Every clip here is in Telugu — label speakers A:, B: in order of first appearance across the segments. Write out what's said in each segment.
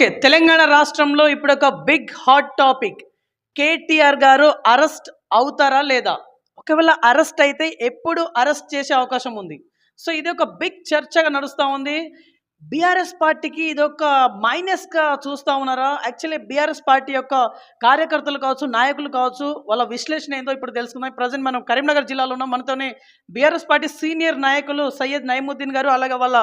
A: ఓకే తెలంగాణ రాష్ట్రంలో ఇప్పుడు ఒక బిగ్ హాట్ టాపిక్ కేటీఆర్ గారు అరెస్ట్ అవుతారా లేదా? ఒకవేళ అరెస్ట్ అయితే ఎప్పుడు అరెస్ట్ చేసే అవకాశం ఉంది. సో ఇది ఒక బిగ్ చర్చగా నడుస్తూ ఉంది. బీఆర్ఎస్ పార్టీకి ఇది ఒక మైనస్గా చూస్తూ ఉన్నారా? యాక్చువల్లీ బీఆర్ఎస్ పార్టీ యొక్క కార్యకర్తలు కావచ్చు నాయకులు కావచ్చు వాళ్ళ విశ్లేషణ ఏందో ఇప్పుడు తెలుసుకుందాం. ప్రజెంట్ మనం కరీంనగర్ జిల్లాలో ఉన్నాం. మనతోనే బీఆర్ఎస్ పార్టీ సీనియర్ నాయకులు సయ్యద్ నయముద్దీన్ గారు అలాగే వాళ్ళ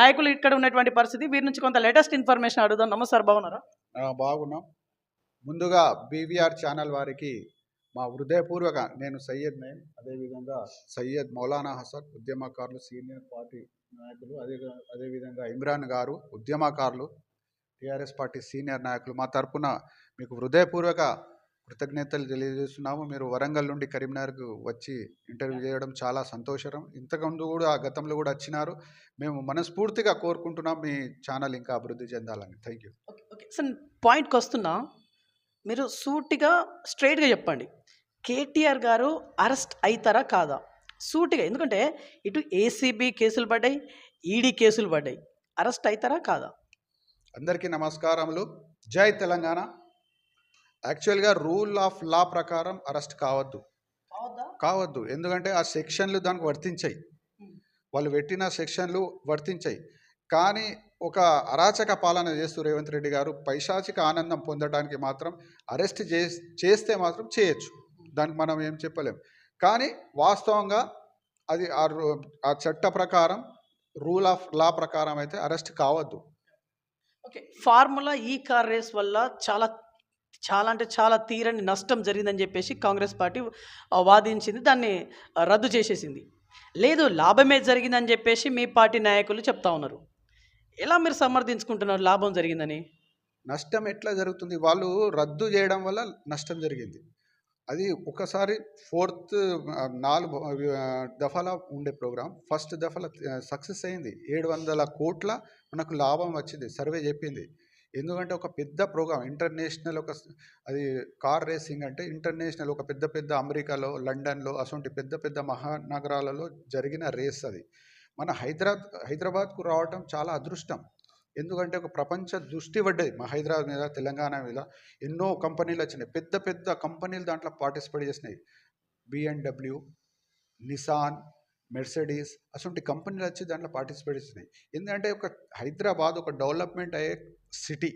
A: నాయకులు ఇక్కడ ఉన్నటువంటి పరిస్థితి. వీరి నుంచి కొంత లేటెస్ట్ ఇన్ఫర్మేషన్ అడుగుదాం. నమస్కారం బాగున్నారా?
B: బాగున్నాం. ముందుగా బీవీఆర్ ఛానల్ వారికి మా హృదయపూర్వక నేను సయ్యద్ నేమ్ అదేవిధంగా సయ్యద్ మౌలానా హసన్ ఉద్యమకారులు సీనియర్ పార్టీ నాయకులు అదే అదేవిధంగా ఇమ్రాన్ గారు ఉద్యమకారులు టీఆర్ఎస్ పార్టీ సీనియర్ నాయకులు మా తరపున మీకు హృదయపూర్వక కృతజ్ఞతలు తెలియజేస్తున్నాము. మీరు వరంగల్ నుండి కరీంనగర్కు వచ్చి ఇంటర్వ్యూ చేయడం చాలా సంతోషకరం. ఇంతకుముందు కూడా గతంలో కూడా వచ్చినారు. మేము మనస్ఫూర్తిగా కోరుకుంటున్నాం మీ ఛానల్ ఇంకా అభివృద్ధి చెందాలని. థ్యాంక్ యూ
A: సార్ పాయింట్కి వస్తున్నా. మీరు సూటిగా స్ట్రైట్గా చెప్పండి. కేటీఆర్ గారు అరెస్ట్ అవుతారా కాదా? సూటిగా. ఎందుకంటే ఇటు ఏసీబీ కేసులు పడ్డాయి ఈడీ కేసులు పడ్డాయి. అరెస్ట్ అవుతారా కాదా?
B: అందరికీ నమస్కారములు. జై తెలంగాణ. యాక్చువల్గా రూల్ ఆఫ్ లా ప్రకారం అరెస్ట్ కావద్దు.
A: కావద్దా?
B: ఎందుకంటే ఆ సెక్షన్లు దానికి వర్తించాయి. వాళ్ళు పెట్టిన సెక్షన్లు వర్తించాయి. కానీ ఒక అరాచక పాలన చేస్తూ రేవంత్ రెడ్డి గారు పైశాచిక ఆనందం పొందడానికి మాత్రం అరెస్ట్ చేస్తే మాత్రం చేయొచ్చు. దానికి మనం ఏం చెప్పలేం. కానీ వాస్తవంగా అది ఆ రూ- ఆ చట్ట ప్రకారం రూల్ ఆఫ్ లా ప్రకారం అయితే అరెస్ట్ కావద్దు.
A: Okay. Formula E car race వల్ల చాలా చాలా అంటే చాలా తీరని నష్టం జరిగిందని చెప్పేసి కాంగ్రెస్ పార్టీ వాదించింది. దాన్ని రద్దు చేసేసింది. లేదు లాభమే జరిగిందని చెప్పేసి మీ పార్టీ నాయకులు చెప్తా ఉన్నారు. ఎలా మీరు సమర్థించుకుంటున్నారు లాభం జరిగిందని?
B: నష్టం ఎట్లా జరుగుతుంది? వాళ్ళు రద్దు చేయడం వల్ల నష్టం జరిగింది. అది ఒకసారి ఫోర్త్ నాలుగు దఫాల ఉండే ప్రోగ్రామ్ ఫస్ట్ దఫాల సక్సెస్ అయింది. ఏడు వందల కోట్ల మనకు లాభం వచ్చింది. సర్వే చెప్పింది. ఎందుకంటే ఒక పెద్ద ప్రోగ్రామ్ ఇంటర్నేషనల్ ఒక అది కార్ రేసింగ్ అంటే ఇంటర్నేషనల్ ఒక పెద్ద పెద్ద అమెరికాలో లండన్లో అటువంటి పెద్ద పెద్ద మహానగరాలలో జరిగిన రేస్ అది. మన హైదరాబాద్ హైదరాబాద్కు రావటం చాలా అదృష్టం. ఎందుకంటే ఒక ప్రపంచ దృష్టి పడ్డది. మా హైదరాబాద్ మీద తెలంగాణ మీద ఎన్నో కంపెనీలు వచ్చినాయి. పెద్ద పెద్ద కంపెనీలు దాంట్లో పార్టిసిపేట్ చేసినాయి. బిఎన్డబ్ల్యూ నిసాన్ మెర్సిడీస్ అటువంటి కంపెనీలు వచ్చి దాంట్లో పార్టిసిపేట్ చేసినాయి. ఎందుకంటే ఒక హైదరాబాద్ ఒక డెవలప్మెంట్ అయ్యే సిటీ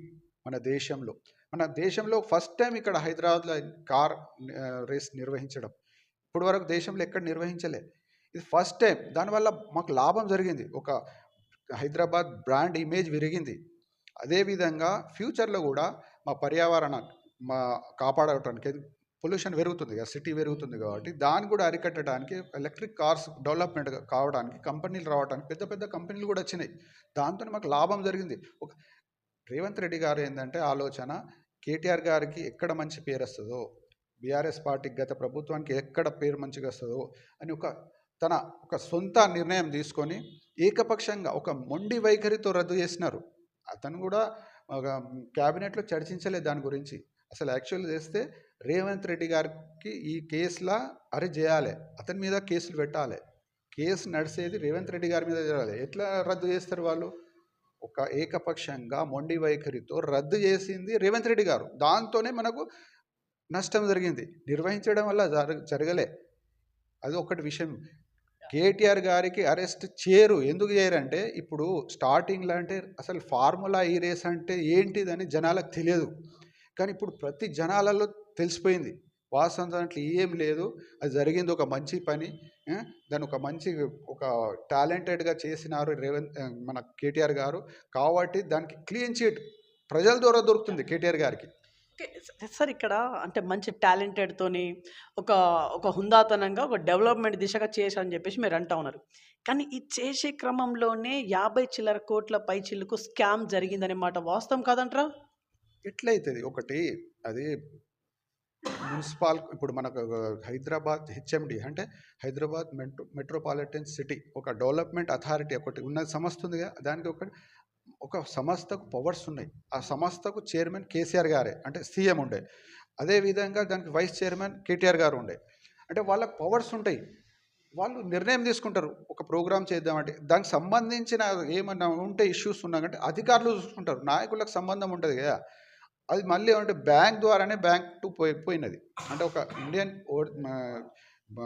B: మన దేశంలో. మన దేశంలో ఫస్ట్ టైం ఇక్కడ హైదరాబాద్లో కార్ రేస్ నిర్వహించడం. ఇప్పటివరకు దేశంలో ఎక్కడ నిర్వహించలే. ఇది ఫస్ట్ టైం. దానివల్ల మాకు లాభం జరిగింది. ఒక హైదరాబాద్ బ్రాండ్ ఇమేజ్ విరిగింది. అదేవిధంగా ఫ్యూచర్లో కూడా మా పర్యావరణ మా కాపాడటానికి పొల్యూషన్ పెరుగుతుంది కదా సిటీ పెరుగుతుంది కాబట్టి దాన్ని కూడా అరికట్టడానికి ఎలక్ట్రిక్ కార్స్ డెవలప్మెంట్ కావడానికి కంపెనీలు రావడానికి పెద్ద పెద్ద కంపెనీలు కూడా వచ్చినాయి. దాంతో మాకు లాభం జరిగింది. ఒక రేవంత్ రెడ్డి గారు ఏంటంటే ఆలోచన కేటీఆర్ గారికి ఎక్కడ మంచి పేరు వస్తుందో బీఆర్ఎస్ పార్టీకి గత ప్రభుత్వానికి ఎక్కడ పేరు మంచిగా వస్తుందో అని ఒక తన ఒక సొంత నిర్ణయం తీసుకొని ఏకపక్షంగా ఒక మొండి వైఖరితో రద్దు చేసినారు. అతను కూడా ఒక క్యాబినెట్లో చర్చించలేదు దాని గురించి. అసలు యాక్చువల్ చేస్తే రేవంత్ రెడ్డి గారికి ఈ కేసులా అరెస్ట్ చేయాలి. అతని మీద కేసులు పెట్టాలి. కేసు నడిచేది రేవంత్ రెడ్డి గారి మీద జరగాలి ఎట్లా రద్దు చేస్తారు వాళ్ళు? ఒక ఏకపక్షంగా మొండి వైఖరితో రద్దు చేసింది రేవంత్ రెడ్డి గారు. దాంతోనే మనకు నష్టం జరిగింది. నిర్వహించడం వల్ల జరగ జరగలే. అది ఒకటి విషయం. కేటీఆర్ గారికి అరెస్ట్ చేయరు. ఎందుకు చేయరంటే ఇప్పుడు స్టార్టింగ్లో అంటే అసలు ఫార్ములా ఈ రేస్ అంటే ఏంటిదని జనాలకు తెలియదు. కానీ ఇప్పుడు ప్రతి జనాలలో తెలిసిపోయింది. వాస్తవం దాంట్లో ఏం లేదు. అది జరిగింది ఒక మంచి పని. దాని ఒక మంచి ఒక టాలెంటెడ్గా చేసినారు రేవంత్ మన కేటీఆర్ గారు. కాబట్టి దానికి క్లీన్ చీట్ ప్రజల ద్వారా దొరుకుతుంది కేటీఆర్ గారికి.
A: సార్ ఇక్కడ అంటే మంచి టాలెంటెడ్తోని ఒక ఒక హుందాతనంగా ఒక డెవలప్మెంట్ దిశగా చేశారని చెప్పేసి మీరు అంటా ఉన్నారు. కానీ ఈ చేసే క్రమంలోనే యాభై చిల్లర కోట్ల పై చిల్లుకు స్కామ్ జరిగిందనే మాట వాస్తవం కాదంటారా?
B: ఎట్లయితుంది? ఒకటి అది మున్సిపాల్ ఇప్పుడు మనకు హైదరాబాద్ హెచ్ఎండి అంటే హైదరాబాద్ మెట్రో మెట్రోపాలిటన్ సిటీ ఒక డెవలప్మెంట్ అథారిటీ ఒకటి ఉన్న సంస్థ ఉంది కదా దానికి ఒక ఒక సంస్థకు పవర్స్ ఉన్నాయి. ఆ సంస్థకు చైర్మన్ కేసీఆర్ గారే అంటే సీఎం ఉండే. అదేవిధంగా దానికి వైస్ చైర్మన్ కేటీఆర్ గారు ఉండే. అంటే వాళ్ళకు పవర్స్ ఉంటాయి. వాళ్ళు నిర్ణయం తీసుకుంటారు. ఒక ప్రోగ్రామ్ చేద్దామంటే దానికి సంబంధించిన ఏమన్నా ఉంటే ఇష్యూస్ ఉన్నాకంటే అధికారులు చూసుకుంటారు. నాయకులకు సంబంధం ఉంటుంది కదా. అది మళ్ళీ అంటే బ్యాంక్ ద్వారానే బ్యాంక్ టు పోయినది. అంటే ఒక ఇండియన్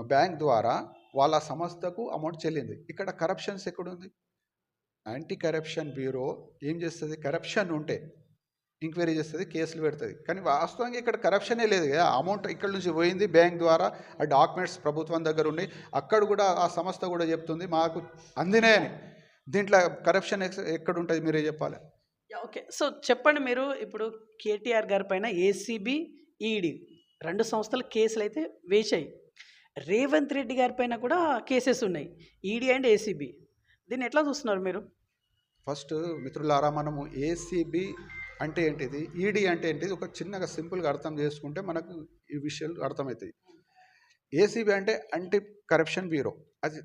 B: బ్యాంక్ ద్వారా వాళ్ళ సంస్థకు అమౌంట్ చెల్లింది. ఇక్కడ కరప్షన్స్ ఎక్కడుంది? యాంటీ కరప్షన్ బ్యూరో ఏం చేస్తుంది? కరప్షన్ ఉంటే ఎంక్వైరీ చేస్తుంది కేసులు పెడుతుంది. కానీ వాస్తవంగా ఇక్కడ కరప్షనే లేదు కదా. అమౌంట్ ఇక్కడ నుంచి పోయింది బ్యాంక్ ద్వారా ఆ డాక్యుమెంట్స్ ప్రభుత్వం దగ్గర ఉన్నాయి. అక్కడ కూడా ఆ సంస్థ కూడా చెప్తుంది మాకు అందినాయని దీంట్లో కరప్షన్ ఎక్కడ ఉంటుంది మీరే చెప్పాలి?
A: ఓకే. సో చెప్పండి మీరు ఇప్పుడు కేటీఆర్ గారి పైన ఏసీబీ ఈడీ రెండు సంస్థలు కేసులు అయితే వేశాయి. రేవంత్ రెడ్డి గారి పైన కూడా కేసెస్ ఉన్నాయి. ఈడీ అండ్ ఏసీబీ దీన్ని ఎట్లా చూస్తున్నారు మీరు?
B: ఫస్ట్ మిత్రులారా మనము ఏసీబీ అంటే ఏంటిది? ఈడీ అంటే ఏంటిది? ఒక చిన్నగా సింపుల్గా అర్థం చేసుకుంటే మనకు ఈ విషయాలు అర్థమవుతాయి. ఏసీబీ అంటే యాంటీ కరప్షన్ బ్యూరో అది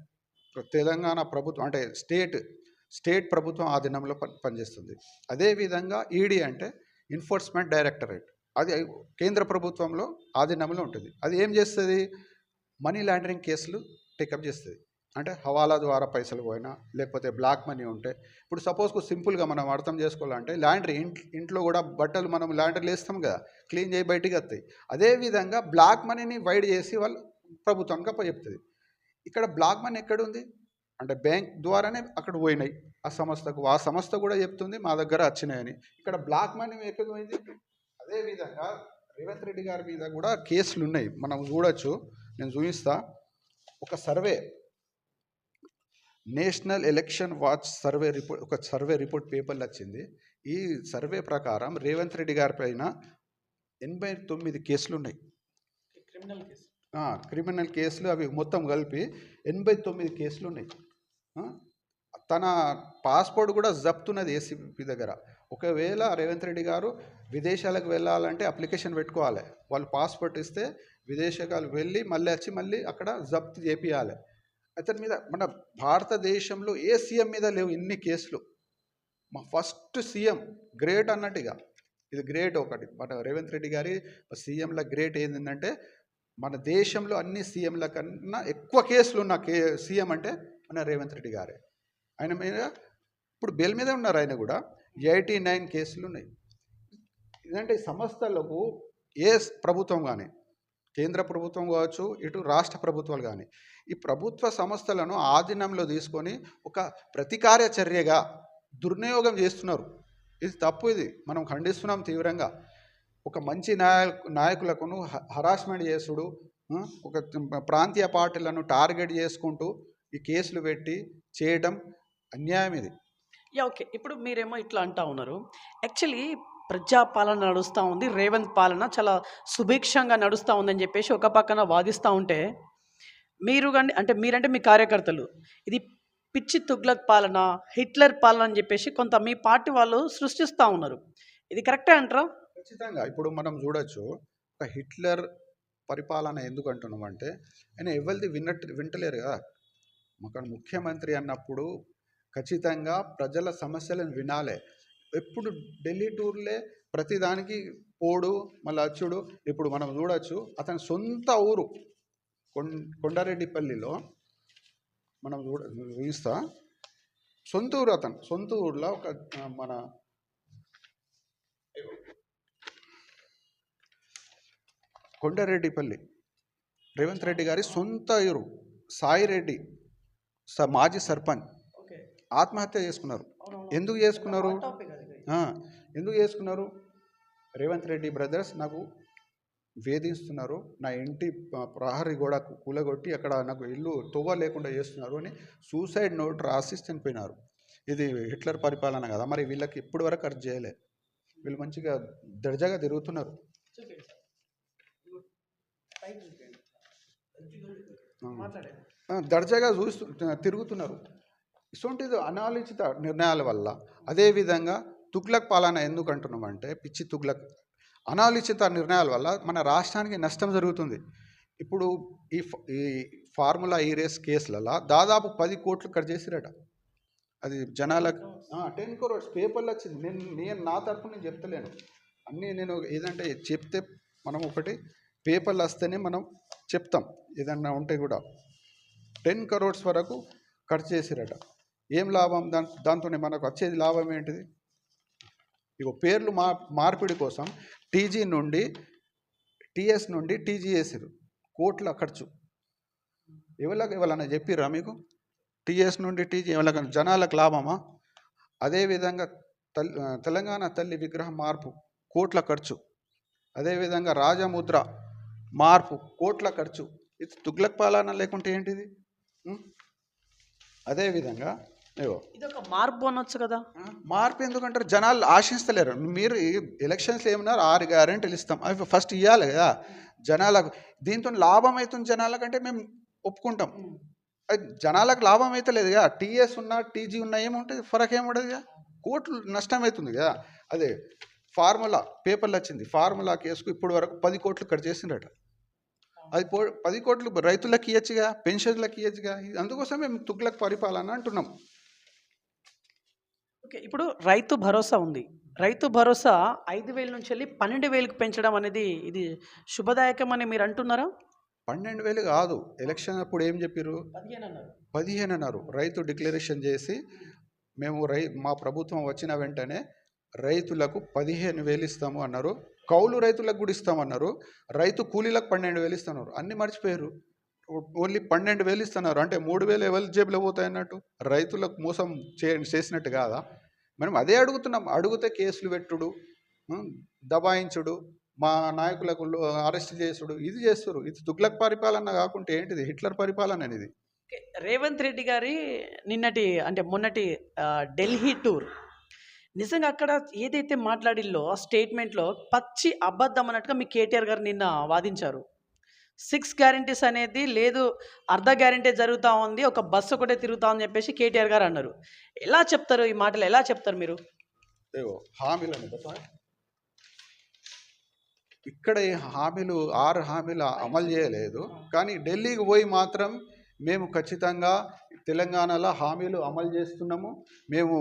B: తెలంగాణ ప్రభుత్వం అంటే స్టేట్ స్టేట్ ప్రభుత్వం ఆధీనంలో పని పనిచేస్తుంది. అదేవిధంగా ఈడీ అంటే ఎన్ఫోర్స్మెంట్ డైరెక్టరేట్ అది కేంద్ర ప్రభుత్వంలో ఆధీనంలో ఉంటుంది. అది ఏం చేస్తుంది? మనీ లాండరింగ్ కేసులు టేకప్ చేస్తుంది. అంటే హవాలా ద్వారా పైసలు పోయినా లేకపోతే బ్లాక్ మనీ ఉంటే ఇప్పుడు సపోజ్కు సింపుల్గా మనం అర్థం చేసుకోవాలంటే లాండ్రీ ఇంట్లో కూడా బట్టలు మనం లాండ్రీలు వేస్తాం కదా క్లీన్ చేయి బయటికి వస్తాయి. అదేవిధంగా బ్లాక్ మనీని వైడ్ చేసి వాళ్ళు ప్రభుత్వానికి అప్ప చెప్తుంది. ఇక్కడ బ్లాక్ మనీ ఎక్కడుంది? అంటే బ్యాంక్ ద్వారానే అక్కడ పోయినాయి. ఆ సంస్థకు ఆ సంస్థ కూడా చెప్తుంది మా దగ్గర వచ్చినాయని. ఇక్కడ బ్లాక్ మనీ ఎక్కడ పోయింది? అదేవిధంగా రేవంత్ రెడ్డి గారి మీద కూడా కేసులు ఉన్నాయి. మనం చూడొచ్చు నేను చూపిస్తా. ఒక survey national election watch survey report ఒక సర్వే రిపోర్ట్ పేపర్లు వచ్చింది. ఈ సర్వే ప్రకారం రేవంత్ రెడ్డి గారి పైన ఎనభై తొమ్మిది కేసులు ఉన్నాయి.
A: Criminal case.
B: క్రిమినల్ కేసులు అవి మొత్తం కలిపి ఎనభై తొమ్మిది కేసులు ఉన్నాయి. తన పాస్పోర్ట్ కూడా జప్తున్నది ఏసీపీ దగ్గర. ఒకవేళ రేవంత్ రెడ్డి గారు విదేశాలకు వెళ్ళాలంటే అప్లికేషన్ పెట్టుకోవాలి. వాళ్ళు పాస్పోర్ట్ ఇస్తే విదేశాలకు వెళ్ళి మళ్ళీ వచ్చి మళ్ళీ అక్కడ జప్తు చేపియాలి. అతని మీద మన భారతదేశంలో ఏ సీఎం మీద లేవు ఇన్ని కేసులు. మా ఫస్ట్ సీఎం గ్రేట్ అన్నట్టుగా ఇది గ్రేట్ ఒకటి. మన రేవంత్ రెడ్డి గారి సీఎంల గ్రేట్ ఏంటంటే మన దేశంలో అన్ని సీఎంల కన్నా ఎక్కువ కేసులు ఉన్న కే సీఎం అంటే మన రేవంత్ రెడ్డి గారే. ఆయన మీద ఇప్పుడు బెయిల్ మీదే ఉన్నారు ఆయన కూడా. ఎయిటీ నైన్ కేసులు ఉన్నాయి. ఇదంటే సంస్థలకు ఏ ప్రభుత్వం కానీ కేంద్ర ప్రభుత్వం కావచ్చు ఇటు రాష్ట్ర ప్రభుత్వాలు కానీ ఈ ప్రభుత్వ సంస్థలను ఆధీనంలో తీసుకొని ఒక ప్రతికార్య చర్యగా దుర్వినియోగం చేస్తున్నారు. ఇది తప్పు ఇది. మనం ఖండిస్తున్నాం తీవ్రంగా. ఒక మంచి నాయ నాయకులకు హరాస్మెంట్ చేసుడు ఒక ప్రాంతీయ పార్టీలను టార్గెట్ చేసుకుంటూ ఈ కేసులు పెట్టి చేయడం అన్యాయం ఇది.
A: Yeah okay. ఇప్పుడు మీరేమో ఇట్లా అంటా ఉన్నారు. యాక్చువల్లీ ప్రజాపాలన నడుస్తూ ఉంది. రేవంత్ పాలన చాలా సుభిక్షంగా నడుస్తూ ఉందని చెప్పేసి ఒక పక్కన వాదిస్తూ ఉంటే మీరు కానీ అంటే మీరంటే మీ కార్యకర్తలు ఇది పిచ్చి తుగ్లక్ పాలన హిట్లర్ పాలన అని చెప్పేసి కొంత మీ పార్టీ వాళ్ళు సృష్టిస్తూ ఉన్నారు. ఇది కరెక్టే అంటారా?
B: ఖచ్చితంగా. ఇప్పుడు మనం చూడొచ్చు ఒక హిట్లర్ పరిపాలన ఎందుకు అంటున్నామంటే ఆయన ఎవరిది విన్నట్టు వింటలేరు కదా. ఒక ముఖ్యమంత్రి అన్నప్పుడు ఖచ్చితంగా ప్రజల సమస్యలను వినాలే. ఎప్పుడు ఢిల్లీ టూర్లే ప్రతిదానికి పోడు మళ్ళీ అచ్చుడు. ఇప్పుడు మనం చూడొచ్చు అతని సొంత ఊరు కొం కొండారెడ్డిపల్లిలో మనం చూడ చూపిస్తా సొంత ఊరు అతను సొంత ఊర్లో ఒక మన కొండారెడ్డిపల్లి. రేవంత్ రెడ్డి గారి సొంత ఊరు సాయి రెడ్డి స మాజీ సర్పంచ్. ఆత్మహత్య చేసుకున్నారు. ఎందుకు చేసుకున్నారు? ఎందుకు చేసుకున్నారు? రేవంత్ రెడ్డి బ్రదర్స్ నాకు వేధిస్తున్నారు. నా ఇంటి ప్రహరీ గోడ కూలగొట్టి అక్కడ నాకు ఇల్లు తొవ్వ లేకుండా చేస్తున్నారు అని సూసైడ్ నోట్ రాసి చనిపోయినారు ఇది హిట్లర్ పరిపాలన కదా మరి వీళ్ళకి ఇప్పటి వరకు అర్థం చేయలే. వీళ్ళు మంచిగా దర్జాగా తిరుగుతున్నారు. దర్జాగా చూస్తు తిరుగుతున్నారు. ఇటువంటిది అనాలోచిత నిర్ణయాల వల్ల అదేవిధంగా తుగ్లక్ పాలన ఎందుకు అంటున్నామంటే పిచ్చి తుగ్లక్. అనాలోచిత నిర్ణయాల వల్ల మన రాష్ట్రానికి నష్టం జరుగుతుంది. ఇప్పుడు ఈ ఫ- ఈ ఫార్ములా ఈ రేస్ కేసులలో దాదాపు పది కోట్లు కట్ చేసిరట. అది జనాలకు టెన్ క్రోర్స్ పేపర్లు వచ్చింది. నేను నేను నా తరఫున నేను చెప్తలేను. అన్నీ నేను ఏదంటే చెప్తే మనం ఒకటి పేపర్లు వస్తేనే మనం చెప్తాం. ఏదన్నా ఉంటే కూడా. టెన్ కరోడ్స్ వరకు ఖర్చు చేసిరట. ఏం లాభం? దాని దాంతో మనకు వచ్చేది లాభం ఏంటిది? ఇగో పేర్లు మా మార్పిడి కోసం టీజీ నుండి టీఎస్ నుండి టీజీ కోట్ల ఖర్చు ఎవరికి ఎవరన్నా చెప్పిర్రా మీకు? టీఎస్ నుండి టీజీ ఎవరికైనా జనాలకు లాభమా? అదేవిధంగా తల్ తెలంగాణ తల్లి విగ్రహం మార్పు కోట్ల ఖర్చు. అదేవిధంగా రాజముద్ర మార్పు కోట్ల ఖర్చు. ఇది తుగ్లక్ పాలన లేకుంటే ఏంటిది? అదేవిధంగా
A: ఇది ఒక మార్పు అనొచ్చు కదా.
B: మార్పు ఎందుకంటారు? జనాలు ఆశిస్తలేరు. మీరు ఎలక్షన్స్ ఏమన్నారు? ఆరు గ్యారెంటీలు ఇస్తాం. అవి ఫస్ట్ ఇవ్వాలి కదా. జనాలకు దీంతో లాభం అవుతుంది జనాలకంటే మేము ఒప్పుకుంటాం. అది జనాలకు లాభం అయితే లేదు కదా. టీఎస్ ఉన్నా టీజీ ఉన్నా ఏముంటుంది? ఫరక్ ఏముండదు కదా. కోట్లు నష్టం అవుతుంది కదా. అదే ఫార్ములా పేపర్లు వచ్చింది. ఫార్ములా కేసుకు ఇప్పటి వరకు పది కోట్లు కట్ చేసిండట అది పో పది కోట్లు రైతులకు ఇవ్వచ్చుగా పెన్షన్లకు ఇవ్వచ్చుగా అందుకోసం మేము తుగ్లక్ పరిపాలన అంటున్నాం.
A: ఓకే ఇప్పుడు రైతు భరోసా ఉంది. రైతు భరోసా ఐదు వేల నుంచి వెళ్ళి పన్నెండు వేలకు పెంచడం అనేది ఇది శుభదాయకం అని మీరు అంటున్నారా?
B: పన్నెండు వేలు కాదు. ఎలక్షన్ అప్పుడు ఏం చెప్పారు
A: పదిహేను అన్నారు.
B: రైతు డిక్లరేషన్ చేసి మేము రై మా ప్రభుత్వం వచ్చిన వెంటనే రైతులకు పదిహేను వేలు ఇస్తాము అన్నారు. కౌలు రైతులకు కూడా ఇస్తామన్నారు రైతు కూలీలకు పన్నెండు వేలు ఇస్తున్నారు. అన్ని మర్చిపోయారు. ఓన్లీ పన్నెండు వేలు ఇస్తున్నారు. అంటే మూడు వేలు ఎవరి జేబులో పోతాయి అన్నట్టు? రైతులకు మోసం చే చేసినట్టు కాదా? మనం అదే అడుగుతున్నాం. అడిగితే కేసులు పెట్టుడు దబాయించుడు మా నాయకులకు అరెస్ట్ చేసుడు ఇది చేస్తారు ఇది తుగ్లక్ పరిపాలన కాకుంటే ఏంటిది? హిట్లర్ పరిపాలన అనేది.
A: రేవంత్ రెడ్డి గారి నిన్నటి అంటే మొన్నటి ఢిల్లీ టూర్. నిజంగా అక్కడ ఏదైతే మాట్లాడిల్లో ఆ స్టేట్మెంట్లో పచ్చి అబద్ధం అన్నట్టుగా మీ కేటీఆర్ గారు నిన్న వాదించారు. సిక్స్ గ్యారంటీస్ అనేది లేదు అర్ధ గ్యారంటీ జరుగుతూ ఉంది ఒక బస్సు ఒకటే తిరుగుతా అని చెప్పేసి కేటీఆర్ గారు అన్నారు. ఎలా చెప్తారు ఈ మాటలు? ఎలా చెప్తారు మీరు?
B: ఇక్కడ హామీలు ఆరు హామీలు అమలు చేయలేదు కానీ ఢిల్లీకి పోయి మాత్రం మేము ఖచ్చితంగా తెలంగాణలో హామీలు అమలు చేస్తున్నాము. మేము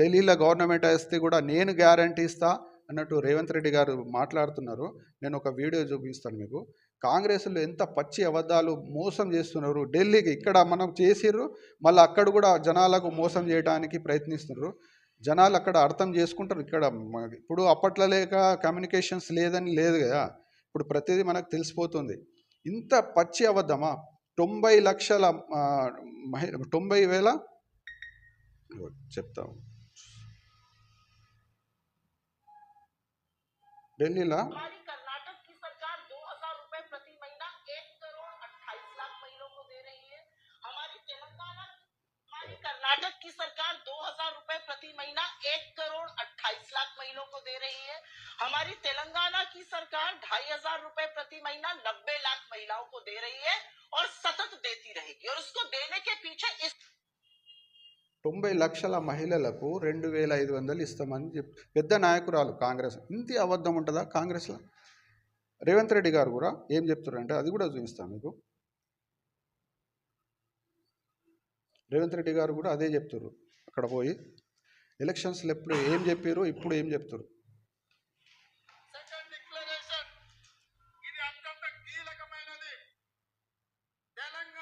B: ఢిల్లీలో గవర్నమెంట్ వేస్తే కూడా నేను గ్యారంటీ ఇస్తా అన్నట్టు రేవంత్ రెడ్డి గారు మాట్లాడుతున్నారు. నేను ఒక వీడియో చూపిస్తాను మీకు. కాంగ్రెస్లో ఎంత పచ్చి అబద్ధాలు మోసం చేస్తున్నారు ఢిల్లీకి ఇక్కడ మనం చేసిర్రు మళ్ళీ అక్కడ కూడా జనాలకు మోసం చేయడానికి ప్రయత్నిస్తున్నారు. జనాలు అక్కడ అర్థం చేసుకుంటారు ఇక్కడ ఇప్పుడు అప్పట్లో లేక కమ్యూనికేషన్స్ లేదని లేదు కదా ఇప్పుడు ప్రతిదీ మనకు తెలిసిపోతుంది. ఇంత పచ్చి అబద్ధమా? తొంభై లక్షల మహి తొంభై వేల చెప్తాం. ఢిల్లీలో?
C: हजार रुपए प्रति महीना नब्बे लाख महिलाओं को दे रही है और सतत देती रहेगी और उसको देने के पीछे इस
B: తొంభై లక్షల మహిళలకు రెండు వేల ఐదు వందలు ఇస్తామని చెప్ పెద్ద నాయకురాలు కాంగ్రెస్ ఇంత అబద్ధం ఉంటుందా కాంగ్రెస్లో రేవంత్ రెడ్డి గారు కూడా ఏం చెప్తారంటే అది కూడా చూపిస్తాను మీకు రేవంత్ రెడ్డి గారు కూడా అదే చెప్తారు అక్కడ పోయి ఎలక్షన్స్లో ఎప్పుడు ఏం చెప్పారు ఇప్పుడు ఏం చెప్తారు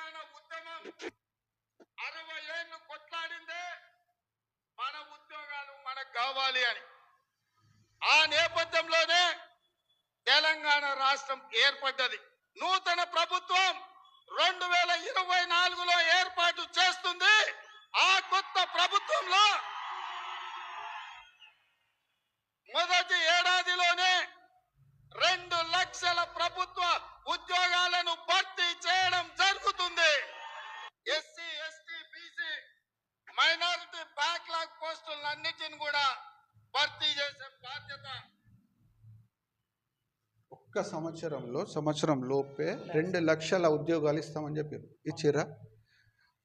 D: తెలంగాణ ఉద్యమం అరవై ఏళ్ళు కొట్లాడిందే మన ఉద్యోగాలు మనకు కావాలి అని. ఆ నేపథ్యంలోనే తెలంగాణ రాష్ట్రం ఏర్పడ్డది. నూతన ప్రభుత్వం రెండు వేల ఇరవై నాలుగులో ఏర్పాటు చేస్తుంది. ఆ కొత్త ప్రభుత్వంలో మొదటి ఏడాదిలోనే రెండు లక్షల ప్రభుత్వ ఉద్యోగాలను భర్తీ చేయడం జరుగుతుంది. SC ST BC minority backlog పోస్టులన్నిటిని కూడా భర్తీ చేసే బాధ్యత.
B: ఒక్క సంవత్సరంలో సంవత్సరం లోపే రెండు లక్షల ఉద్యోగాలు ఇస్తామని చెప్పారు. ఇచ్చిరా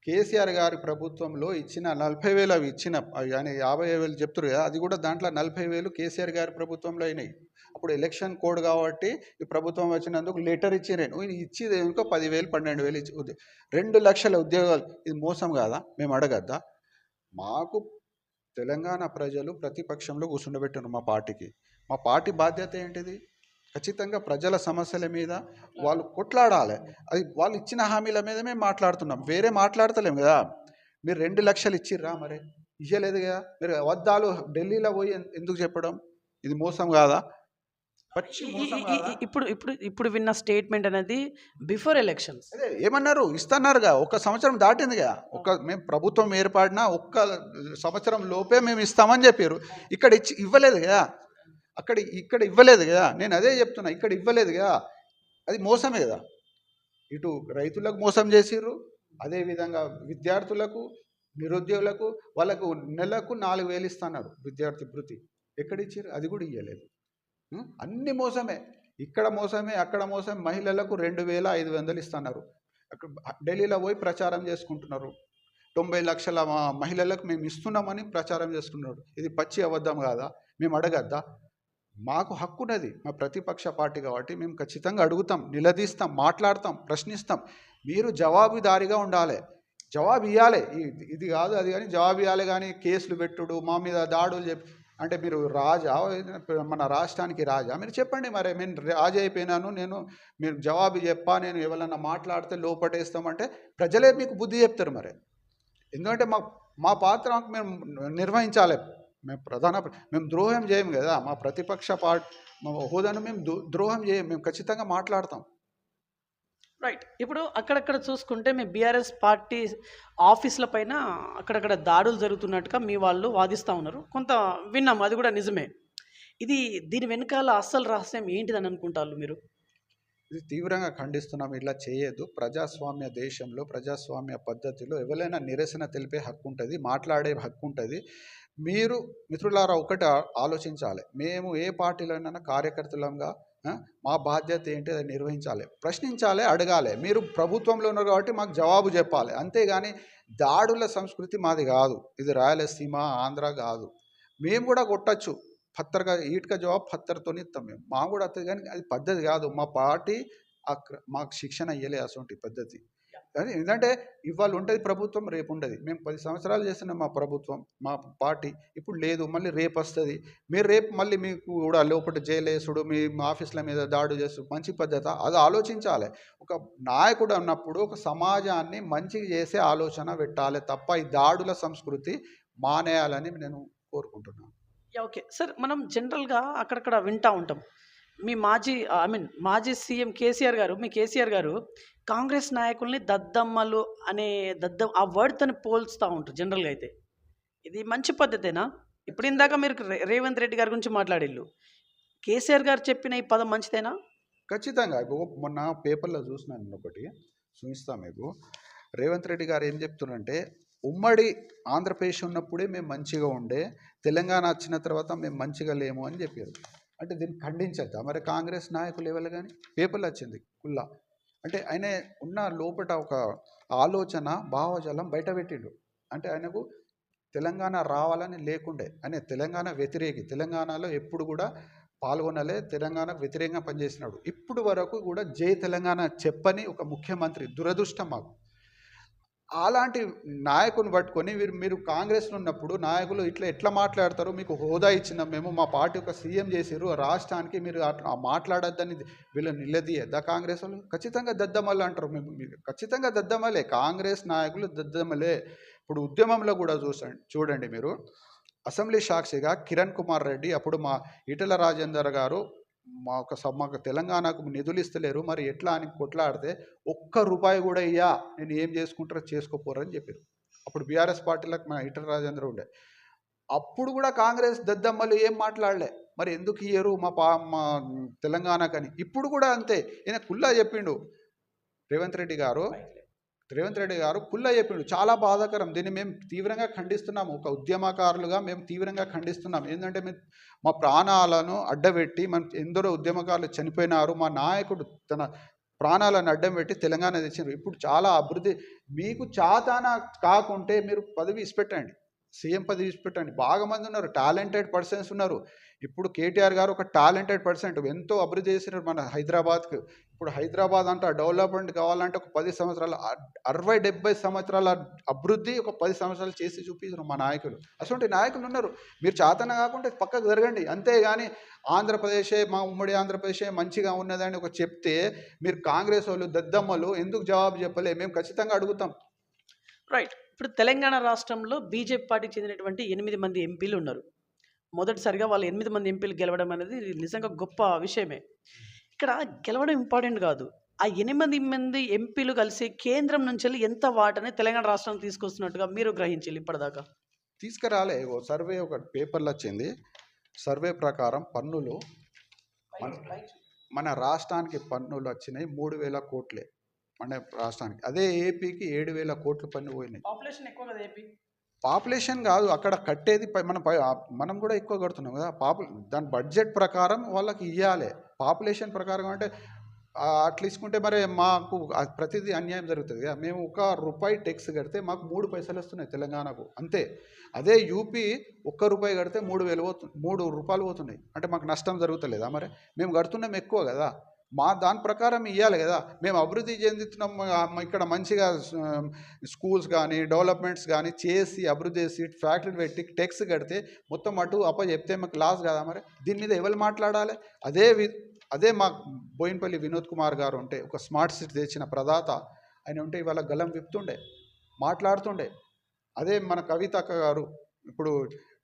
B: కేసీఆర్ గారి ప్రభుత్వంలో ఇచ్చిన నలభై వేలు అవి ఇచ్చిన అవి అని యాభై వేలు చెప్తారు కదా అది కూడా దాంట్లో నలభై వేలు కేసీఆర్ గారి ప్రభుత్వంలో అయినాయి. అప్పుడు ఎలక్షన్ కోడ్ కాబట్టి ఈ ప్రభుత్వం వచ్చినందుకు లెటర్ ఇచ్చిరేను ఇచ్చేది ఇంకో పదివేలు పన్నెండు వేలు ఇచ్చి రెండు లక్షల ఉద్యోగాలు. ఇది మోసం కాదా? మేము అడగద్దా? మాకు తెలంగాణ ప్రజలు ప్రతిపక్షంలో కూర్చుండబెట్టారు మా పార్టీకి. మా పార్టీ బాధ్యత ఏంటిది? ఖచ్చితంగా ప్రజల సమస్యల మీద వాళ్ళు కొట్లాడాలి. అది వాళ్ళు ఇచ్చిన హామీల మీద మేము మాట్లాడుతున్నాం. వేరే మాట్లాడతలేం కదా. మీరు రెండు లక్షలు ఇచ్చిర్రా మరి? ఇవ్వలేదు కదా. మీరు అబద్ధాలు ఢిల్లీలో పోయి ఎందుకు చెప్పడం? ఇది మోసం కాదా? కాదా?
A: ఇప్పుడు ఇప్పుడు ఇప్పుడు విన్న స్టేట్మెంట్ అనేది బిఫోర్ ఎలక్షన్స్.
B: ఏమన్నారు? ఇస్తున్నారుగా ఒక్క సంవత్సరం దాటిందిగా ఒక్క మేము ప్రభుత్వం ఏర్పడినా ఒక్క సంవత్సరం లోపే మేము ఇస్తామని చెప్పారు ఇక్కడ ఇచ్చి ఇవ్వలేదు కదా. అక్కడ ఇక్కడ ఇవ్వలేదు కదా. నేను అదే చెప్తున్నా ఇక్కడ ఇవ్వలేదు కదా. అది మోసమే కదా. ఇటు రైతులకు మోసం చేసిర్రు అదేవిధంగా విద్యార్థులకు నిరుద్యోగులకు వాళ్ళకు నెలకు నాలుగు వేలు ఇస్తున్నారు విద్యార్థి భృతి. ఎక్కడ ఇచ్చారు అది కూడా ఇవ్వలేదు అన్ని మోసమే. ఇక్కడ మోసమే అక్కడ మోసం మహిళలకు రెండు వేల ఐదు వందలు ఇస్తున్నారు. అక్కడ ఢిల్లీలో పోయి ప్రచారం చేసుకుంటున్నారు. తొంభై లక్షల మహిళలకు మేము ఇస్తున్నామని ప్రచారం చేసుకున్నారు ఇది పచ్చి అబద్ధం కాదా? మేము అడగద్దా? మాకు హక్కున్నది మా ప్రతిపక్ష పార్టీ కాబట్టి మేము ఖచ్చితంగా అడుగుతాం నిలదీస్తాం మాట్లాడతాం ప్రశ్నిస్తాం. మీరు జవాబుదారిగా ఉండాలి. జవాబు ఇవ్వాలి ఇది ఇది కాదు అది కానీ జవాబు ఇవ్వాలి కానీ కేసులు పెట్టుడు మా మీద దాడులు చెప్పి అంటే మీరు రాజా మన రాష్ట్రానికి రాజా మీరు చెప్పండి మరి నేను రాజా అయిపోయినాను నేను మీరు జవాబు చెప్పా నేను ఎవరన్నా మాట్లాడితే లోపటేస్తామంటే ప్రజలే మీకు బుద్ధి చెప్తారు మరి. ఎందుకంటే మా మా పాత్ర మేము నిర్వహించాలి. మేము ప్రధాన మేము ద్రోహం చేయం కదా మా ప్రతిపక్ష పార్టీ మా హోదాను మేము ద్రోహం చేయం మేము ఖచ్చితంగా మాట్లాడతాం.
A: రైట్ ఇప్పుడు అక్కడక్కడ చూసుకుంటే మీ బీఆర్ఎస్ పార్టీ ఆఫీసుల పైన అక్కడక్కడ దాడులు జరుగుతున్నట్టుగా మీ వాళ్ళు వాదిస్తూ ఉన్నారు. కొంత విన్నాం అది కూడా నిజమే. ఇది దీని వెనకాల అస్సలు రహస్యం ఏంటిదని అనుకుంటారు మీరు?
B: ఇది తీవ్రంగా ఖండిస్తున్నాం ఇట్లా చేయొద్దు. ప్రజాస్వామ్య దేశంలో ప్రజాస్వామ్య పద్ధతిలో ఎవరైనా నిరసన తెలిపే హక్కు ఉంటుంది మాట్లాడే హక్కు ఉంటుంది. మీరు మిత్రులారా ఒకటి ఆలోచించాలి. మేము ఏ పార్టీలోనైనా కార్యకర్తలంగా మా బాధ్యత ఏంటి అది నిర్వహించాలి. ప్రశ్నించాలి అడగాలి. మీరు ప్రభుత్వంలో ఉన్నారు కాబట్టి మాకు జవాబు చెప్పాలి. అంతేగాని దాడుల సంస్కృతి మాది కాదు. ఇది రాయలసీమ ఆంధ్ర కాదు. మేము కూడా కొట్టచ్చు. పత్తర్గా ఈట్క జవాబు పత్తర్తోనే ఇస్తాం మేము. మా కూడా వస్తుంది కానీ అది పద్ధతి కాదు. మా పార్టీ మాకు శిక్షణ ఇవ్వలేదు అటువంటి పద్ధతి. కానీ ఎందుకంటే ఇవాళ ఉంటుంది ప్రభుత్వం రేపు ఉండదు. మేము పది సంవత్సరాలు చేస్తున్నాం మా ప్రభుత్వం మా పార్టీ. ఇప్పుడు లేదు మళ్ళీ రేపు వస్తుంది. మీరు రేపు మళ్ళీ మీకు కూడా లోపల జైలేసుడు మీ ఆఫీసుల మీద దాడు చేస్తూ మంచి పద్ధత అది ఆలోచించాలి. ఒక నాయకుడు అన్నప్పుడు ఒక సమాజాన్ని మంచిగా చేసే ఆలోచన పెట్టాలి తప్ప ఈ దాడుల సంస్కృతి మానేయాలని నేను కోరుకుంటున్నాను.
A: Yeah okay. సార్ మనం జనరల్గా అక్కడక్కడ వింటూ ఉంటాం. మీ మాజీ ఐ మీన్ మాజీ సీఎం కేసీఆర్ గారు మీ కేసీఆర్ గారు కాంగ్రెస్ నాయకుల్ని దద్దమ్మలు అనే దద్ద ఆ వర్డ్తో పోల్స్తూ ఉంటారు జనరల్గా అయితే. ఇది మంచి పద్ధతేనా? ఇప్పుడు ఇందాక మీరు రేవంత్ రెడ్డి గారి గురించి మాట్లాడిల్లు. కేసీఆర్ గారు చెప్పిన ఈ పదం మంచిదేనా?
B: ఖచ్చితంగా. మొన్న పేపర్లో చూసినాను నేను ఒకటి చూపిస్తా మీకు. రేవంత్ రెడ్డి గారు ఏం చెప్తున్నారంటే ఉమ్మడి ఆంధ్రప్రదేశ్ ఉన్నప్పుడే మేము మంచిగా ఉండే తెలంగాణ వచ్చిన తర్వాత మేము మంచిగా లేము అని చెప్పారు. అంటే దీన్ని ఖండించద్దా? మరి కాంగ్రెస్ నాయకులు ఎవరు కానీ? పేపర్లు వచ్చింది కుల్లా. అంటే ఆయన ఉన్న లోపట ఒక ఆలోచన భావజాలం బయట పెట్టిండు. అంటే ఆయనకు తెలంగాణ రావాలని లేకుండే. ఆయన తెలంగాణ వ్యతిరేకి. తెలంగాణలో ఎప్పుడు కూడా పాల్గొనలే. తెలంగాణకు వ్యతిరేకంగా పనిచేసినాడు. ఇప్పుడు వరకు కూడా జై తెలంగాణ చెప్పని ఒక ముఖ్యమంత్రి దురదృష్టం మాకు. అలాంటి నాయకుని పట్టుకొని మీరు మీరు కాంగ్రెస్లో ఉన్నప్పుడు నాయకులు ఇట్లా ఎట్లా మాట్లాడతారు? మీకు హోదా ఇచ్చిన మేము మా పార్టీ ఒక సీఎం చేసిర్రు ఆ రాష్ట్రానికి మీరు అట్లా మాట్లాడద్దని వీళ్ళు నిలదీయద్దా కాంగ్రెస్ వాళ్ళు? ఖచ్చితంగా దద్దమలు అంటారు మేము మీరు ఖచ్చితంగా దద్దమలే కాంగ్రెస్ నాయకులు దద్దమలే ఇప్పుడు ఉద్యమంలో కూడా చూసండి చూడండి మీరు. అసెంబ్లీ సాక్షిగా కిరణ్ కుమార్ రెడ్డి అప్పుడు మా ఈటల రాజేందర్ గారు మా ఒక మాకు తెలంగాణకు నిధులు ఇస్తలేరు మరి ఎట్లా అని కొట్లాడితే ఒక్క రూపాయి కూడా ఇయ్యా నేను ఏం చేసుకుంటారో చేసుకోపోరని చెప్పారు. అప్పుడు బీఆర్ఎస్ పార్టీలకు మా ఈటల రాజేంద్ర ఉండే. అప్పుడు కూడా కాంగ్రెస్ దద్దమ్మలు ఏం మాట్లాడలే. మరి ఎందుకు ఇయ్యరు మా పా మా తెలంగాణకని? ఇప్పుడు కూడా అంతే. ఈయన కుల్లా చెప్పిండు. రేవంత్ రెడ్డి గారు రేవంత్ రెడ్డి గారు పుల్ల చెప్పిండు చాలా బాధాకరం. దీన్ని మేము తీవ్రంగా ఖండిస్తున్నాము. ఒక ఉద్యమకారులుగా మేము తీవ్రంగా ఖండిస్తున్నాం ఏంటంటే మేము మా ప్రాణాలను అడ్డబెట్టి మనం ఎందరో ఉద్యమకారులు చనిపోయినారు. మా నాయకుడు తన ప్రాణాలను అడ్డం పెట్టి తెలంగాణ తెచ్చినారు ఇప్పుడు చాలా అభివృద్ధి. మీకు చాతాన కాకుంటే మీరు పదవి ఇసిపెట్టండి సీఎం పది పెట్టండి. బాగా మంది ఉన్నారు టాలెంటెడ్ పర్సన్స్ ఉన్నారు. ఇప్పుడు కేటీఆర్ గారు ఒక టాలెంటెడ్ పర్సెంట్ ఎంతో అభివృద్ధి చేసినారు మన హైదరాబాద్కి. ఇప్పుడు హైదరాబాద్ అంతా డెవలప్మెంట్ కావాలంటే ఒక పది సంవత్సరాల అరవై డెబ్బై సంవత్సరాల అభివృద్ధి ఒక పది సంవత్సరాలు చేసి చూపించారు మా నాయకులు. అటువంటి నాయకులు ఉన్నారు. మీరు చేతన కాకుండా పక్కకు జరగండి. అంతేగాని ఆంధ్రప్రదేశే మా ఉమ్మడి ఆంధ్రప్రదేశే మంచిగా ఉన్నదని ఒక చెప్తే మీరు కాంగ్రెస్ వాళ్ళు దద్దమ్మలు ఎందుకు జవాబు చెప్పలే? మేము ఖచ్చితంగా అడుగుతాం.
A: రైట్ ఇప్పుడు తెలంగాణ రాష్ట్రంలో బీజేపీ పార్టీకి చెందినటువంటి ఎనిమిది మంది ఎంపీలు ఉన్నారు. మొదటిసారిగా వాళ్ళు ఎనిమిది మంది ఎంపీలు గెలవడం అనేది నిజంగా గొప్ప విషయమే. ఇక్కడ గెలవడం ఇంపార్టెంట్ కాదు. ఆ ఎనిమిది మంది ఎంపీలు కలిసి కేంద్రం నుంచి వెళ్ళి ఎంత వాటని తెలంగాణ రాష్ట్రం తీసుకొస్తున్నట్టుగా మీరు గ్రహించాలి ఇప్పటిదాకా?
B: తీసుకురాలే ఓ సర్వే ఒక పేపర్లో వచ్చింది. సర్వే ప్రకారం పన్నులు మన- మన రాష్ట్రానికి పన్నులు వచ్చినాయి మూడు వేల కోట్లే. మన రాష్ట్రానికి. అదే ఏపీకి ఏడు వేల కోట్ల పన్ను పోయినాయి.
A: పాపులేషన్ ఎక్కువ కదా ఏపీ?
B: పాపులేషన్ కాదు అక్కడ కట్టేది మన మనం కూడా ఎక్కువ కడుతున్నాం కదా. పాపు దాని బడ్జెట్ ప్రకారం వాళ్ళకి ఇవ్వాలి పాపులేషన్ ప్రకారం అంటే అట్లా తీసుకుంటే మరి మాకు ప్రతిదీ అన్యాయం జరుగుతుంది కదా. మేము ఒక రూపాయి టెక్స్ కడితే మాకు మూడు పైసలు వస్తున్నాయి తెలంగాణకు. అంతే. అదే యూపీ ఒక్క రూపాయి కడితే మూడు వేలు పోతు మూడు రూపాయలు పోతున్నాయి. అంటే మాకు నష్టం జరుగుతలేదా మరి? మేము కడుతున్నాం ఎక్కువ కదా. మా దాని ప్రకారం ఇవ్వాలి కదా. మేము అభివృద్ధి చెందుతున్నాం ఇక్కడ మంచిగా స్కూల్స్ కానీ డెవలప్మెంట్స్ కానీ చేసి అభివృద్ధి చేసి ఫ్యాక్టరీ పెట్టి టెక్స్ కడితే మొత్తం అటు అప్ప చెప్తే మాకు లాస్ కదా మరి. దీని మీద ఎవరు మాట్లాడాలి? అదే వి అదే మా బోయినపల్లి వినోద్ కుమార్ గారు ఉంటే ఒక స్మార్ట్ సిటీ తెచ్చిన ప్రదాత ఆయన ఉంటే ఇవాళ గలం విప్తుండే మాట్లాడుతుండే. అదే మన కవిత అక్క గారు ఇప్పుడు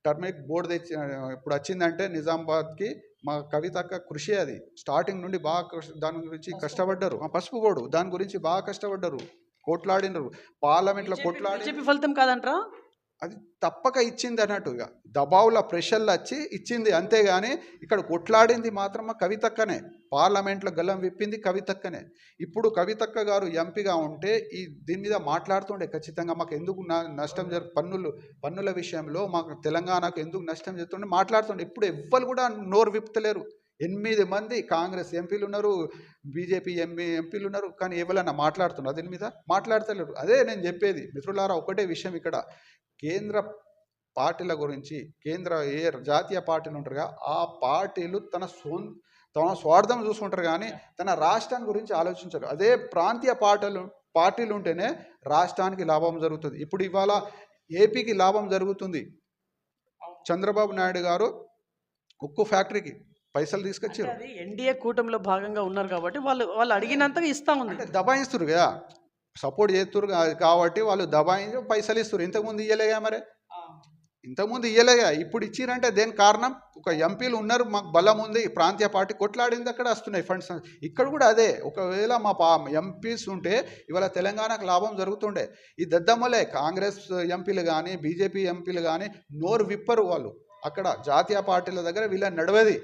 B: టర్మిక్ బోర్డు తెచ్చి ఇప్పుడు వచ్చిందంటే నిజామాబాద్కి మా కవిత అక్క కృషి అది. స్టార్టింగ్ నుండి బాగా దాని గురించి కష్టపడ్డారు. ఆ పసుపు బోర్డు దాని గురించి బాగా కష్టపడ్డారు. కొట్లాడినారు. పార్లమెంట్లో కొట్లాడి
A: ఫలితం కాదంటారా?
B: అది తప్పక ఇచ్చింది అన్నట్టు ఇక. దబావుల ప్రెషర్లు వచ్చి ఇచ్చింది. అంతేగాని ఇక్కడ కొట్లాడింది మాత్రం మా కవితక్కనే. పార్లమెంట్లో గల్లం విప్పింది కవితక్కనే. ఇప్పుడు కవితక్క గారు ఎంపీగా ఉంటే ఈ దీని మీద మాట్లాడుతుండే ఖచ్చితంగా. మాకు ఎందుకు నష్టం జరు పన్నులు పన్నుల విషయంలో మాకు తెలంగాణకు ఎందుకు నష్టం జరుగుతుండే మాట్లాడుతుండే. ఇప్పుడు ఎవ్వరు కూడా నోరు విప్పలేరు. ఎనిమిది మంది కాంగ్రెస్ ఎంపీలు ఉన్నారు బీజేపీ ఎంపీ ఎంపీలు ఉన్నారు కానీ ఎవరైనా మాట్లాడుతున్నారు? దీని మీద మాట్లాడతలేరు. అదే నేను చెప్పేది. మిత్రులారా ఒకటే విషయం ఇక్కడ. కేంద్ర పార్టీల గురించి కేంద్ర ఏ జాతీయ పార్టీలు ఉంటారుగా ఆ పార్టీలు తన సొం తన స్వార్థం చూసుకుంటారు కానీ తన రాష్ట్రాన్ని గురించి ఆలోచించరు. అదే ప్రాంతీయ పార్టీలు పార్టీలు ఉంటేనే రాష్ట్రానికి లాభం జరుగుతుంది. ఇప్పుడు ఇవాళ ఏపీకి లాభం జరుగుతుంది. చంద్రబాబు నాయుడు గారు ఉక్కు ఫ్యాక్టరీకి పైసలు తీసుకొచ్చారు.
A: అది ఎన్డీఏ కూటమిలో భాగంగా ఉన్నారు కాబట్టి వాళ్ళు వాళ్ళు అడిగినంతగా ఇస్తా ఉంది.
B: అంటే దబాయిస్తురు కదా. సపోర్ట్ చేస్తురు కాబట్టి వాళ్ళు దబాయించి పైసలు ఇస్తారు ఇంతకుముందు ఇయ్యలేగా మరి. ఇంతకుముందు ఇయ్యలేగా ఇప్పుడు ఇచ్చిరంటే దేని కారణం? ఒక ఎంపీలు ఉన్నారు మాకు బలం ఉంది ప్రాంతీయ పార్టీ కొట్లాడింది అక్కడ వస్తున్నాయి ఫండ్స్. ఇక్కడ కూడా అదే. ఒకవేళ మా పా ఎంపీస్ ఉంటే ఇవాళ తెలంగాణకు లాభం జరుగుతుండే. ఈ దద్దమ్మలే కాంగ్రెస్ ఎంపీలు కానీ బీజేపీ ఎంపీలు కానీ నోరు విప్పరు వాళ్ళు. అక్కడ జాతీయ పార్టీల దగ్గర వీళ్ళని నడవది.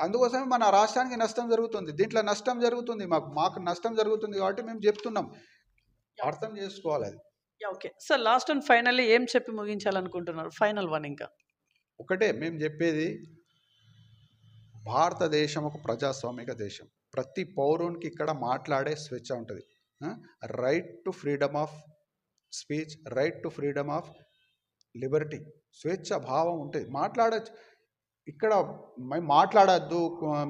B: అందుకోసమే మన రాష్ట్రానికి నష్టం జరుగుతుంది. దీంట్లో నష్టం జరుగుతుంది. మాకు మాకు నష్టం జరుగుతుంది కాబట్టి మేము చెప్తున్నాం. అర్థం చేసుకోవాలి అది.
A: Okay. Sir last and finally ఏం చెప్పి ముగించాలనుకుంటున్నారు? ఫైనల్ వన్ ఇంకా.
B: ఒకటే మేము చెప్పేది భారతదేశం ఒక ప్రజాస్వామిక దేశం. ప్రతి పౌరునికి ఇక్కడ మాట్లాడే స్వేచ్ఛ ఉంటుంది. Right to freedom of speech right to freedom of liberty స్వేచ్ఛ భావం ఉంటుంది మాట్లాడ ఇక్కడ మేము మాట్లాడద్దు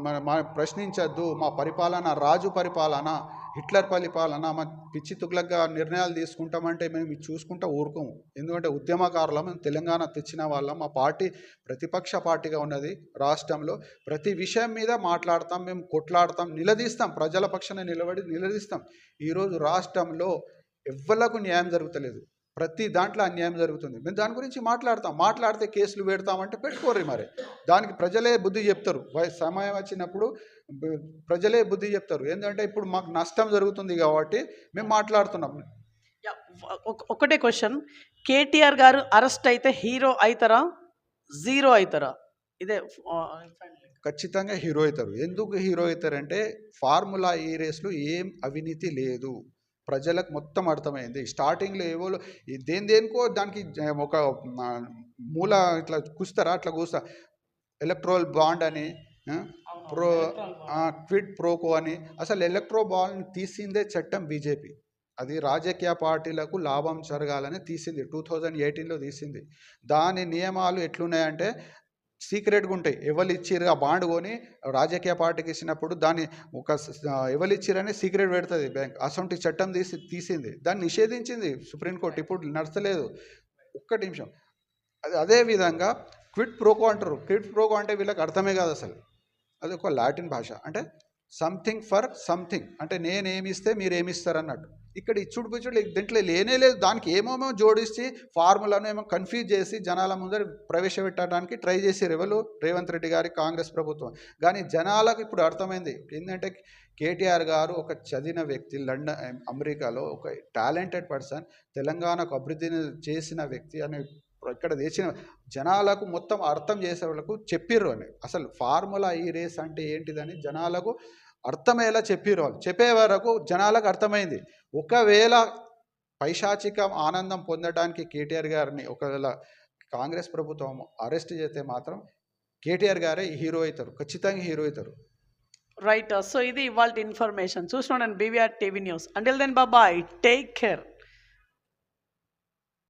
B: మన ప్రశ్నించద్దు మా పరిపాలన రాజు పరిపాలన హిట్లర్ పరిపాలన మా పిచ్చి తుగ్లగ్గా నిర్ణయాలు తీసుకుంటామంటే మేము చూసుకుంటా ఊరుకోము ఎందుకంటే ఉద్యమకారులం మేము తెలంగాణ తెచ్చిన వాళ్ళం మా పార్టీ ప్రతిపక్ష పార్టీగా ఉన్నది రాష్ట్రంలో. ప్రతి విషయం మీద మాట్లాడతాం మేము కొట్లాడతాం నిలదీస్తాం ప్రజల పక్షాన నిలబడి నిలదీస్తాం. ఈరోజు రాష్ట్రంలో ఎవ్వలకు న్యాయం జరుగుతలేదు. ప్రతి దాంట్లో అన్యాయం జరుగుతుంది. మేము దాని గురించి మాట్లాడతాం. మాట్లాడితే కేసులు పెడతామంటే పెట్టుకోర్రి మరి. దానికి ప్రజలే బుద్ధి చెప్తారు. సమయం వచ్చినప్పుడు ప్రజలే బుద్ధి చెప్తారు. ఏంటంటే ఇప్పుడు మాకు నష్టం జరుగుతుంది కాబట్టి మేము మాట్లాడుతున్నాం.
A: ఒకటే క్వశ్చన్. కేటీఆర్ గారు అరెస్ట్ అయితే హీరో అవుతారా జీరో అవుతారా ఇదే.
B: ఖచ్చితంగా హీరో అవుతారు. ఎందుకు హీరో అవుతారంటే ఫార్ములా ఈ రేస్లో ఏం అవినీతి లేదు. ప్రజలకు మొత్తం అర్థమైంది. స్టార్టింగ్లో ఏవో దేని దేనికో దానికి ఒక మూల ఇట్లా కూస్తారా అట్లా కూస్తా. ఎలక్ట్రోల్ బాండ్ అని ప్రో క్విడ్ ప్రోకో అని. అసలు ఎలక్ట్రో బాండ్ తీసిందే చట్టం బీజేపీ. అది రాజకీయ పార్టీలకు లాభం జరగాలని తీసింది. టూ థౌజండ్ ఎయిటీన్లో తీసింది. దాని నియమాలు ఎట్లున్నాయంటే సీక్రెట్గా ఉంటాయి. ఎవరు ఇచ్చిర్రు ఆ బాండ్ కొని రాజకీయ పార్టీకి ఇచ్చినప్పుడు దాన్ని ఒక ఎవరు ఇచ్చిరని సీక్రెట్ పెడుతుంది బ్యాంక్. అసొంటి చట్టం తీసి తీసింది. దాన్ని నిషేధించింది సుప్రీంకోర్టు ఇప్పుడు నడచలేదు ఒక్క నిమిషం. అది అదే విధంగా క్విట్ ప్రోకో అంటారు. క్విట్ ప్రోకో అంటే వీళ్ళకి అర్థమే కాదు అసలు. అది ఒక లాటిన్ భాష. అంటే సంథింగ్ ఫర్ సంథింగ్. అంటే నేనేమి ఇస్తే మీరు ఏమి ఇస్తారు అన్నట్టు ఇక్కడ ఇచ్చుడు పిచ్చుడు దీంట్లో లేనే లేదు. దానికి ఏమేమో జోడించి ఫార్ములాను ఏమో కన్ఫ్యూజ్ చేసి జనాల ముందర ప్రవేశపెట్టడానికి ట్రై చేసి ఎవరు? రేవంత్ రెడ్డి గారి కాంగ్రెస్ ప్రభుత్వం. కానీ జనాలకు ఇప్పుడు అర్థమైంది. ఏంటంటే కేటీఆర్ గారు ఒక చదివిన వ్యక్తి లండన్ అమెరికాలో ఒక టాలెంటెడ్ పర్సన్ తెలంగాణకు అభివృద్ధిని చేసిన వ్యక్తి అనే ఇక్కడ తెచ్చిన జనాలకు మొత్తం అర్థం చేసే వాళ్ళకు చెప్పిర్రు అని. అసలు ఫార్ములా ఈ రేస్ అంటే ఏంటిదని జనాలకు అర్థమయ్యేలా చెప్పారు వాళ్ళు. చెప్పే వరకు జనాలకు అర్థమైంది. ఒకవేళ పైశాచిక ఆనందం పొందడానికి కేటీఆర్ గారిని ఒకవేళ కాంగ్రెస్ ప్రభుత్వం అరెస్ట్ చేస్తే మాత్రం కేటీఆర్ గారే హీరో అవుతారు. ఖచ్చితంగా హీరో అవుతారు.
A: రైట్ సో ఇది ఇవాళ ఇన్ఫర్మేషన్. చూస్తున్నాను BVR TV news. Until then బాబాయ్ టేక్ కేర్